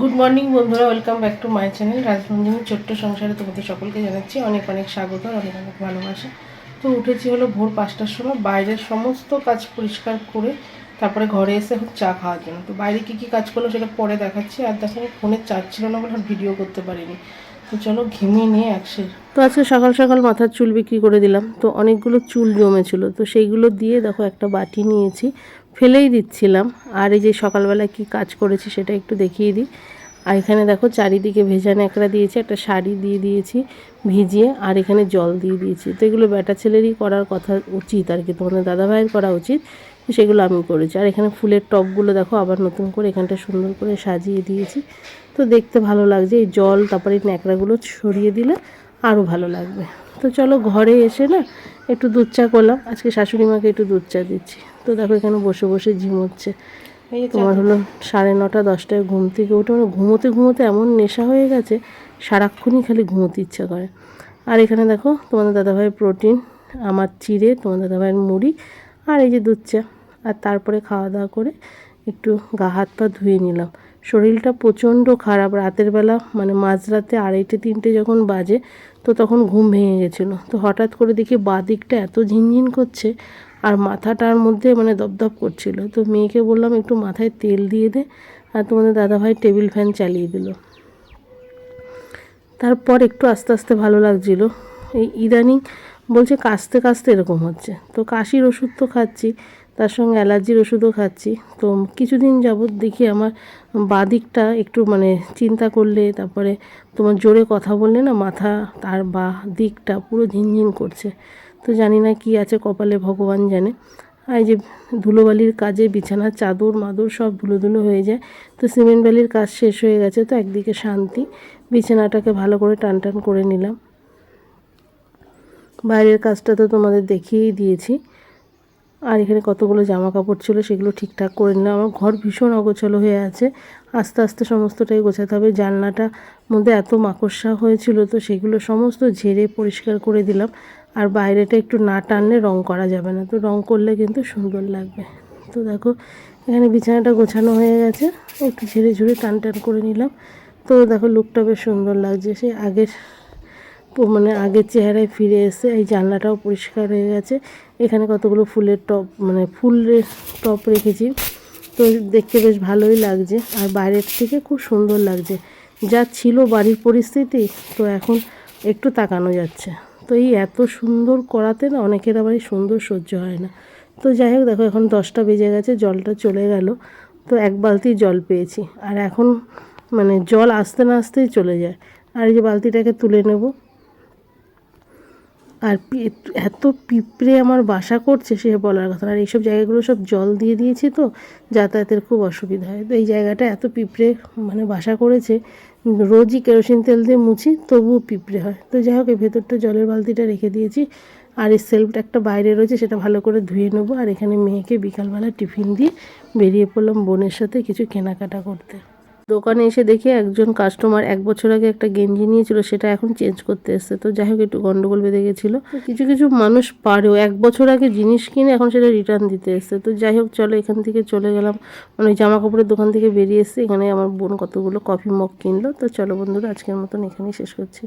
Good morning বন্ধুরা welcome back to my channel রাজরঞ্জনের ছোট্ট সংসারে তোমাদের সকলকে জানাচ্ছি অনেক অনেক স্বাগত আর অনেক অনেক ভালোবাসা। তো উঠেছি হলো ভোর পাঁচটার সময়, বাইরের সমস্ত কাজ পরিষ্কার করে তারপরে ঘরে এসে চা খাওয়ার জন্য। তো বাইরে কী কী কাজ করল সেটা পরে দেখাচ্ছি, আর দেখো ফোনের চার্জ ছিল না বলে ভিডিও করতে পারিনি। তো চলো ঘিমিয়ে নিয়ে একসে তো আজকে সকাল সকাল মাথার চুল বিক্রি করে দিলাম, তো অনেকগুলো চুল জমেছিল, তো সেইগুলো দিয়ে দেখো একটা বাটি নিয়েছি ফেলেই দিচ্ছিলাম। আর এই যে সকালবেলা কি কাজ করেছি সেটা একটু দেখিয়ে দিই। আর এখানে দেখো চারিদিকে ভেজা ন্যাকড়া দিয়েছি, একটা শাড়ি দিয়ে দিয়েছি ভিজিয়ে, আর এখানে জল দিয়ে দিয়েছি। তো এগুলো ব্যাটা ছেলেরই করার কথা উচিত আর কি, তোমাদের দাদাভাইয়ের করা উচিত। সেগুলো আমি করেছি। আর এখানে ফুলের টবগুলো দেখো আবার নতুন করে এখানটা সুন্দর করে সাজিয়ে দিয়েছি। তো দেখতে ভালো লাগছে, এই জল, তারপরে ন্যাকড়াগুলো ছড়িয়ে দিলে আরও ভালো লাগবে। তো চলো ঘরে এসে না একটু দুধ চা করলাম। আজকে শাশুড়ি মাকে একটু দুধ চা দিচ্ছি। তো দেখো এখানে বসে বসে ঝিমোচ্ছে তোমার হলো সাড়ে নটা দশটায় ঘুম থেকে উঠে মানে ঘুমোতে ঘুমোতে এমন নেশা হয়ে গেছে সারাক্ষণই খালি ঘুমোতে ইচ্ছা করে। আর এখানে দেখো তোমাদের দাদাভাইয়ের প্রোটিন আমার চিড়ে তোমার দাদাভাইয়ের মুড়ি আর এই যে দুধ চা। আর তারপরে খাওয়া দাওয়া করে একটু গা হাত পা ধুয়ে নিলাম। শরীরটা প্রচণ্ড খারাপ। রাতের বেলা মানে মাঝরাতে আড়াইটে, তিনটে যখন বাজে, তো তখন ঘুম ভেঙে গেছিল। তো হঠাৎ করে দেখি বাঁ দিকটা এত ঝিনঝিন করছে আর মাথাটার মধ্যে মানে দপদপ করছিল। তো মেয়েকে বললাম, একটু মাথায় তেল দিয়ে দে আর তোমাদের দাদাভাই টেবিল ফ্যান চালিয়ে দিল। তারপর একটু আস্তে আস্তে ভালো লাগছিল। এই ইদানিং বলছে কাশতে কাশতে এরকম হচ্ছে। তো কাশির ওষুধ তো খাচ্ছি। তার সঙ্গে অ্যালার্জির ওষুধও খাচ্ছি। তো কিছুদিন যাবৎ দেখি আমার বাঁ দিকটা একটু মানে চিন্তা করলে, তারপরে তোমার জোরে কথা বললে না মাথা, তার বা দিকটা পুরো ঝিনঝিন করছে। তো জানি না কি আছে, কপালে ভগবান জানে। আর যে ধুলোবালির কাজে বিছানার চাদর, মাদর সব ধুলো ধুলো হয়ে যায়। তো সিমেন্ট বালির কাজ শেষ হয়ে গেছে, তো একদিকে শান্তি। বিছানাটাকে ভালো করে টান টান করে নিলাম। বাইরের কাজটা তো তোমাদের দেখিয়েই দিয়েছি। আর এখানে কতগুলো জামা কাপড় ছিল সেগুলো ঠিকঠাক করে নিলাম। আমার ঘর ভীষণ অগোছলো হয়ে আছে। আস্তে আস্তে সমস্তটাই গোছাতে হবে। জানলাটা মধ্যে এত মাকড়সা হয়েছিল তো সেগুলো সমস্ত ঝেড়ে পরিষ্কার করে দিলাম। আর বাইরেটা একটু না টানলে রং করা যাবে না। তো রং করলে কিন্তু সুন্দর লাগবে। তো দেখো, এখানে বিছানাটা গোছানো হয়ে গেছে। একটু ঝেড়ে ঝুড়ে টান টান করে নিলাম। তো দেখো লুকটা বেশ সুন্দর লাগছে। সেই আগের মানে আগের চেহারায় ফিরে এসে এই জানলাটাও পরিষ্কার হয়ে গেছে। এখানে কতগুলো ফুলের টপ মানে ফুলের টপ রেখেছি। তো দেখতে বেশ ভালোই লাগছে। আর বাইরের থেকে খুব সুন্দর লাগছে। যা ছিল বাড়ির পরিস্থিতি, তো এখন একটু তাকানো যাচ্ছে। তো এই এত সুন্দর করাতে না অনেকের আবার সুন্দর সহ্য হয় না। তো যাই হোক, দেখো এখন দশটা বেজে গেছে, জলটা চলে গেল। তো এক বালতি জল পেয়েছি। আর এখন মানে জল আসতে না আসতেই চলে যায়। আর এই যে বালতিটাকে তুলে নেব। আর এত পিঁপড়ে আমার বাসা করছে সে বলার কথা আর এইসব জায়গাগুলো সব জল দিয়ে দিয়েছি তো, যাতায়াতের খুব অসুবিধা হয়। তো এই জায়গাটা এত পিঁপড়ে মানে বাসা করেছে, রোজই কেরোসিন তেল দিয়ে মুছি, তবুও পিঁপড়ে হয়। তো যাই হোক, এই ভেতরটা জলের বালতিটা রেখে দিয়েছি। আর এই সেলফটা একটা বাইরে রয়েছে, সেটা ভালো করে ধুয়ে নেব। আর এখানে মেয়েকে বিকালবেলা টিফিন দিয়ে বেরিয়ে পড়লাম বোনের সাথে কিছু কেনাকাটা করতে। দোকানে এসে দেখি একজন কাস্টমার এক বছর আগে একটা গেঞ্জি নিয়েছিল, সেটা এখন চেঞ্জ করতে এসছে। তো যাই হোক, একটু গন্ডগোল বেঁধে গেছিল। কিছু কিছু মানুষ পারেও, এক বছর আগে জিনিস কিনে এখন সেটা রিটার্ন দিতে এসছে। তো যাই হোক, চলো এখান থেকে চলে গেলাম। মানে জামা কাপড়ের দোকান থেকে বেরিয়ে এসছে। এখানে আমার বোন কতগুলো কফি মগ কিনলো। তো চলো বন্ধুরা, আজকের মতন এখানেই শেষ করছি।